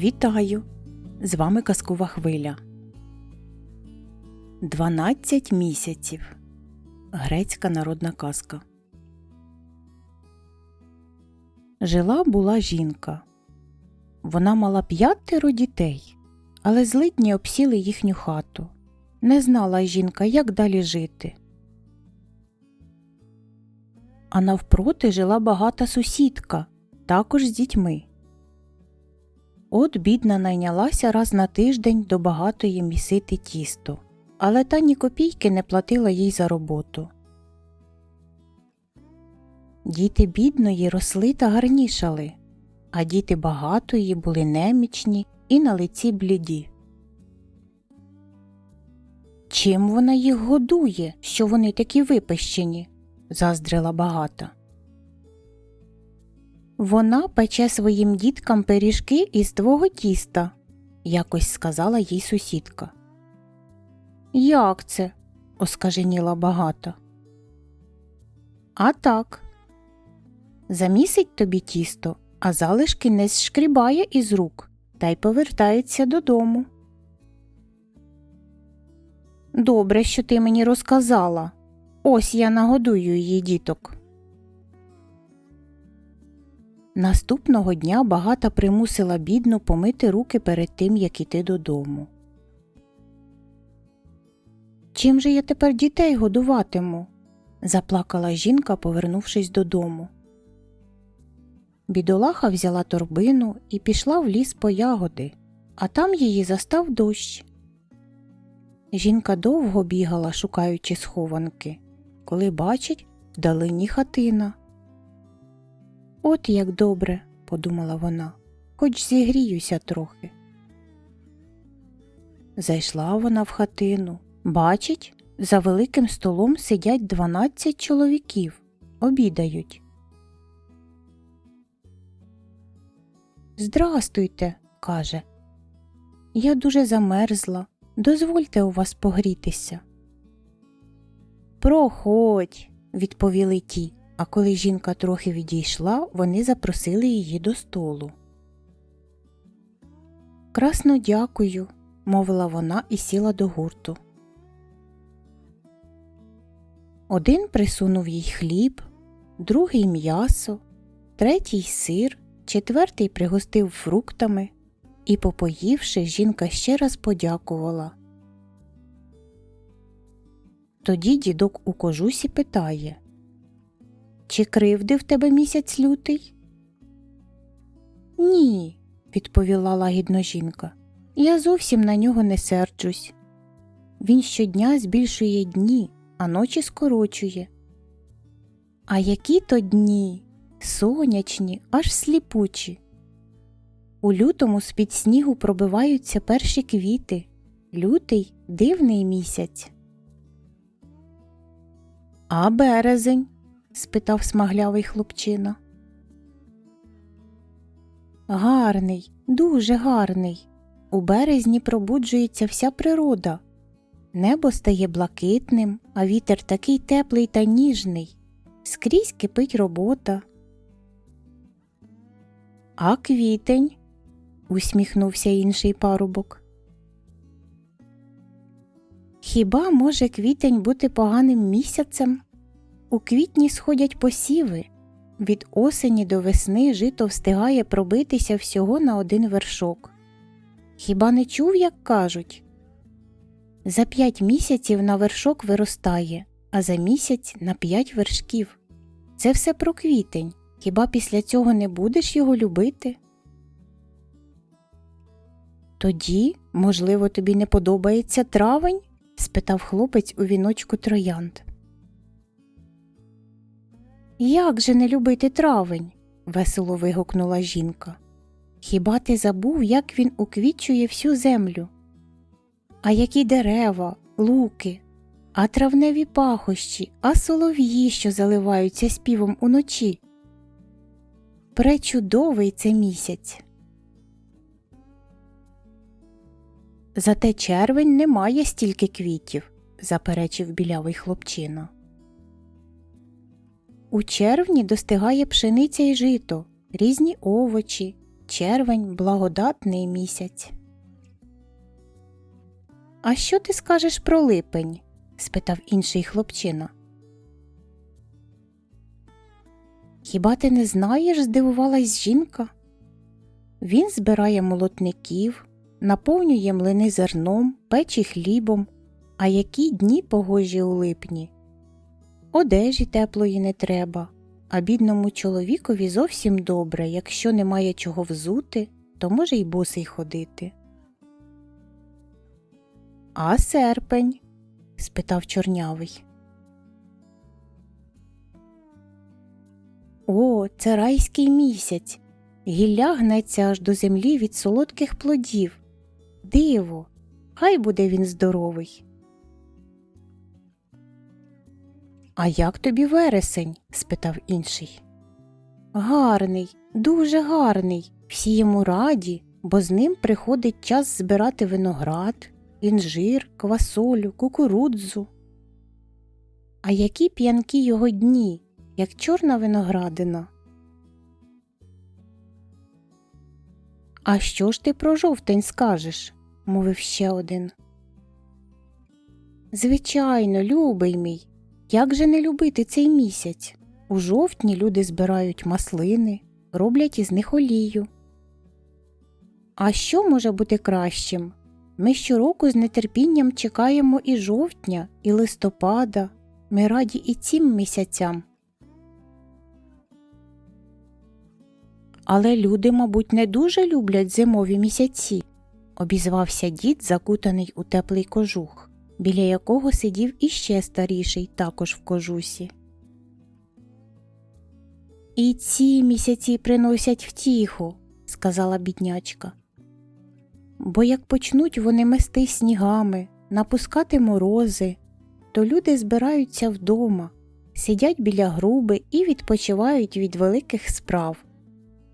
Вітаю! З вами казкова хвиля. 12 місяців. Грецька народна казка. Жила була жінка. Вона мала п'ятеро дітей, але злидні обсіли їхню хату. Не знала жінка, як далі жити. А навпроти жила багата сусідка, також з дітьми. От бідна найнялася раз на тиждень до багатої місити тісто, але та ні копійки не платила їй за роботу. Діти бідної росли та гарнішали, а діти багатої були немічні і на лиці бліді. Чим вона їх годує, що вони такі випищені? заздрила багата. Вона пече своїм діткам пиріжки із твого тіста, якось сказала їй сусідка. Як це? оскаженіла багата. А так. Замісить тобі тісто, а залишки не зшкрібає із рук та й повертається додому. Добре, що ти мені розказала. Ось я нагодую її діток. Наступного дня багата примусила бідну помити руки перед тим, як іти додому. Чим же я тепер дітей годуватиму? заплакала жінка, повернувшись додому. Бідолаха взяла торбину і пішла в ліс по ягоди, а там її застав дощ. Жінка довго бігала, шукаючи схованки, коли бачить вдалині хатина. От як добре, подумала вона, хоч зігріюся трохи. Зайшла вона в хатину, бачить, за великим столом сидять дванадцять чоловіків, обідають. Здрастуйте, каже. Я дуже замерзла. Дозвольте у вас погрітися. Проходь, відповіли ті, а коли жінка трохи відійшла, вони запросили її до столу. Красно дякую, мовила вона і сіла до гурту. Один присунув їй хліб, другий м'ясо, третій сир, четвертий пригостив фруктами, і, попоївши, жінка ще раз подякувала. Тоді дідок у кожусі питає Чи кривдив тебе місяць лютий? Ні, відповіла лагідно жінка. Я зовсім на нього не серджусь. Він щодня збільшує дні, а ночі скорочує. А які то дні сонячні, аж сліпучі. У лютому з під снігу пробиваються перші квіти. Лютий дивний місяць. А березень? Спитав смаглявий хлопчина. Гарний, дуже гарний. У березні пробуджується вся природа. Небо стає блакитним, а вітер такий теплий та ніжний. Скрізь кипить робота. А квітень? усміхнувся інший парубок. Хіба може квітень бути поганим місяцем? У квітні сходять посіви. Від осені до весни жито встигає пробитися всього на один вершок. Хіба не чув, як кажуть? За п'ять місяців на вершок виростає, а за місяць на п'ять вершків. Це все про квітень. Хіба після цього не будеш його любити? Тоді, можливо, тобі не подобається травень? спитав хлопець у віночку троянд. Як же не любити травень? весело вигукнула жінка. Хіба ти забув, як він уквічує всю землю? А які дерева, луки, а травневі пахощі, а солов'ї, що заливаються співом уночі? Пречудовий це місяць. Зате червень не має стільки квітів, заперечив білявий хлопчина. У червні достигає пшениця й жито, різні овочі, червень благодатний місяць. А що ти скажеш про липень? спитав інший хлопчина. Хіба ти не знаєш? здивувалась жінка. Він збирає молотників, наповнює млини зерном, печі хлібом, а які дні погожі у липні. Одежі теплої не треба, а бідному чоловікові зовсім добре, якщо немає чого взути, то може й босий ходити. А серпень? спитав чорнявий. О, це райський місяць. Гілля гнеться аж до землі від солодких плодів. Диво, хай буде він здоровий. А як тобі вересень? спитав інший. Гарний, дуже гарний. Всі йому раді, бо з ним приходить час збирати виноград, інжир, квасолю, кукурудзу. А які п'янкі його дні, як чорна виноградина. А що ж ти про жовтень скажеш? мовив ще один. Звичайно, любий мій. Як же не любити цей місяць? У жовтні люди збирають маслини, роблять із них олію. А що може бути кращим? Ми щороку з нетерпінням чекаємо і жовтня, і листопада. Ми раді і цим місяцям. Але люди, мабуть, не дуже люблять зимові місяці, обізвався дід, закутаний у теплий кожух, біля якого сидів іще старіший, також в кожусі. І ці місяці приносять втіху, сказала біднячка. Бо як почнуть вони мести снігами, напускати морози, то люди збираються вдома, сидять біля груби і відпочивають від великих справ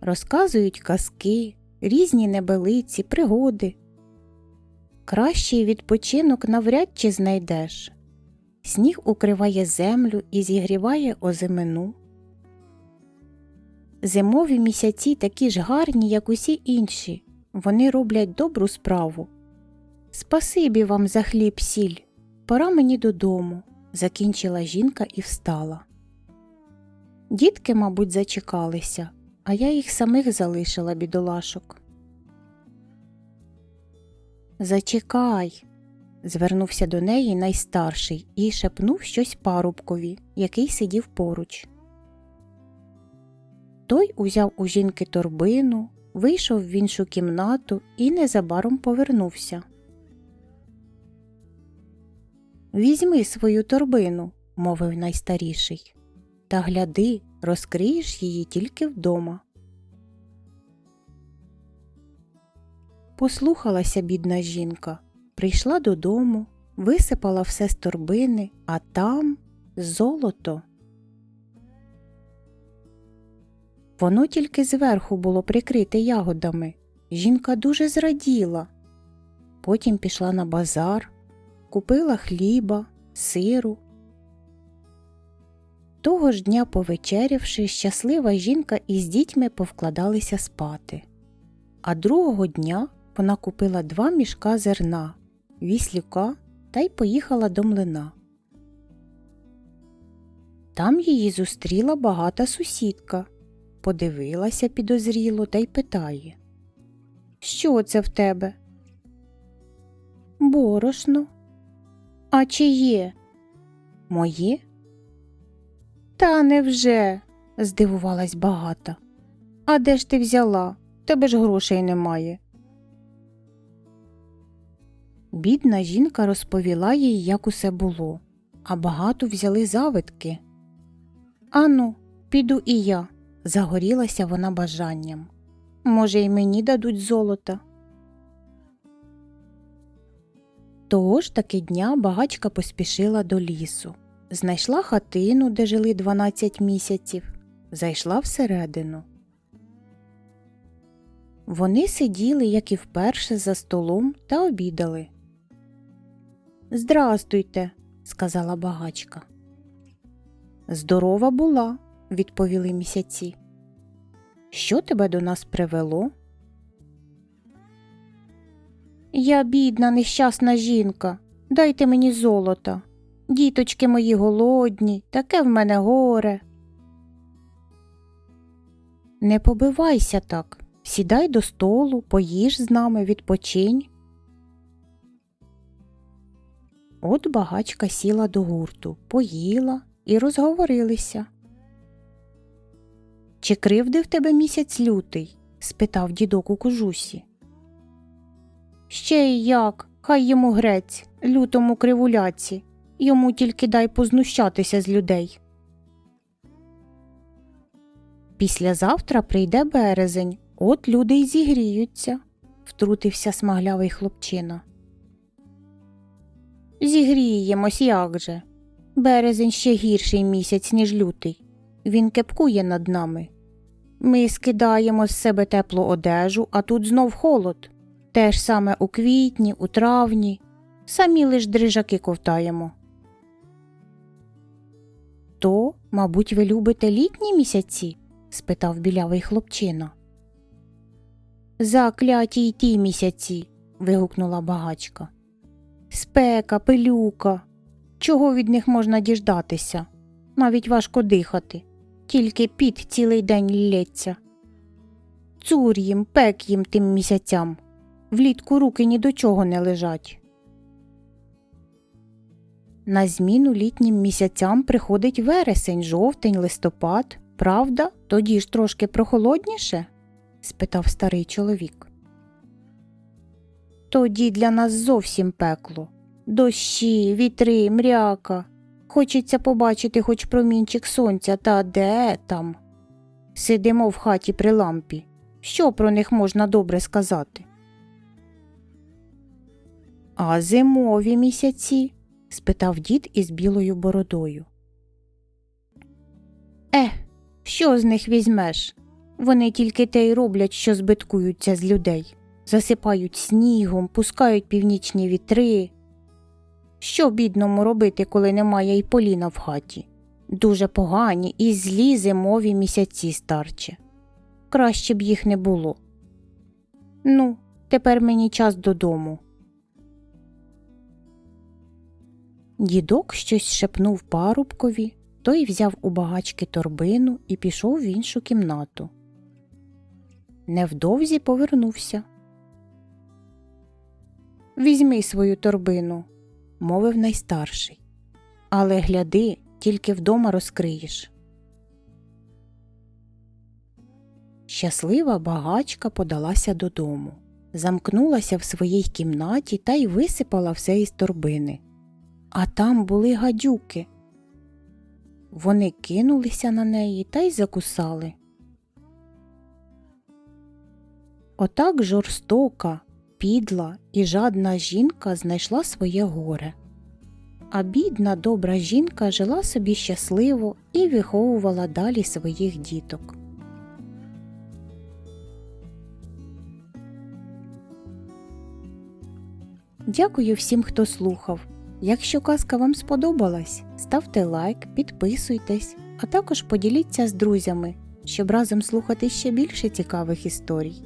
розказують казки, різні небелиці, пригоди. Кращий відпочинок навряд чи знайдеш. Сніг укриває землю і зігріває озимину. Зимові місяці такі ж гарні, як усі інші. Вони роблять добру справу. Спасибі вам за хліб сіль. Пора мені додому, закінчила жінка і встала. Дітки, мабуть, зачекалися, а я їх самих залишила бідолашок. Зачекай, звернувся до неї найстарший і шепнув щось парубкові, який сидів поруч. Той узяв у жінки торбину, вийшов в іншу кімнату і незабаром повернувся. Візьми свою торбину, мовив найстаріший, та гляди, розкриєш її тільки вдома. Послухалася бідна жінка, прийшла додому, висипала все з торбини, а там золото. Воно тільки зверху було прикрите ягодами. Жінка дуже зраділа. Потім пішла на базар, купила хліба, сиру. Того ж дня, повечерявши, щаслива жінка із дітьми повкладалися спати. А другого дня вона купила два мішка зерна, віслюка та й поїхала до млина. Там її зустріла багата сусідка, подивилася підозріло та й питає Що це в тебе? Борошно. А чиє? Моє? Та невже? здивувалась багата. А де ж ти взяла? Тебе ж грошей немає. Бідна жінка розповіла їй, як усе було, а багато взяли завитки. Ану, піду і я, загорілася вона бажанням. Може, й мені дадуть золота. Того ж таки дня багачка поспішила до лісу, знайшла хатину, де жили 12 місяців, зайшла всередину. Вони сиділи, як і вперше, за столом та обідали. Здрастуйте, сказала багачка. Здорова була, відповіли місяці. Що тебе до нас привело? Я, бідна, нещасна жінка, дайте мені золото. Діточки мої голодні, таке в мене горе. Не побивайся так, сідай до столу, поїж з нами, відпочинь. От багачка сіла до гурту, поїла і розговорилися. Чи кривдив тебе місяць лютий? спитав дідок у кожусі. Ще й як, хай йому грець, лютому кривуляці, йому тільки дай познущатися з людей. Післязавтра прийде березень, от люди й зігріються, втрутився смаглявий хлопчина. Зігріємось як же. Березень ще гірший місяць, ніж лютий. Він кепкує над нами. Ми скидаємо з себе теплу одежу, а тут знов холод. Те ж саме у квітні, у травні, самі лиш дрижаки ковтаємо. То, мабуть, ви любите літні місяці? спитав білявий хлопчина. Закляті й ті місяці. вигукнула багачка. Спека, пилюка. Чого від них можна діждатися? Навіть важко дихати, тільки піт цілий день лється. Цур їм, пек їм тим місяцям. Влітку руки ні до чого не лежать. На зміну літнім місяцям приходить вересень, жовтень, листопад. Правда, тоді ж трошки прохолодніше? спитав старий чоловік. Тоді для нас зовсім пекло. Дощі, вітри, мряка. Хочеться побачити хоч промінчик сонця, та де там. Сидимо в хаті при лампі. Що про них можна добре сказати? А зимові місяці? спитав дід із білою бородою. Е, що з них візьмеш? Вони тільки те й роблять, що збиткуються з людей, засипають снігом, пускають північні вітри. Що бідному робити, коли немає й поліна в хаті? Дуже погані і злі зимові місяці старче. Краще б їх не було. Ну, тепер мені час додому. Дідок щось шепнув парубкові, той взяв у багачки торбину і пішов в іншу кімнату. Невдовзі повернувся. Візьми свою торбину, мовив найстарший. Але гляди, тільки вдома розкриєш. Щаслива багачка подалася додому, замкнулася в своїй кімнаті та й висипала все із торбини. А там були гадюки. Вони кинулися на неї та й закусали. Отак жорстока, підла і жадна жінка знайшла своє горе. А бідна добра жінка жила собі щасливо і виховувала далі своїх діток. Дякую всім, хто слухав. Якщо казка вам сподобалась, ставте лайк, підписуйтесь, а також поділіться з друзями, щоб разом слухати ще більше цікавих історій.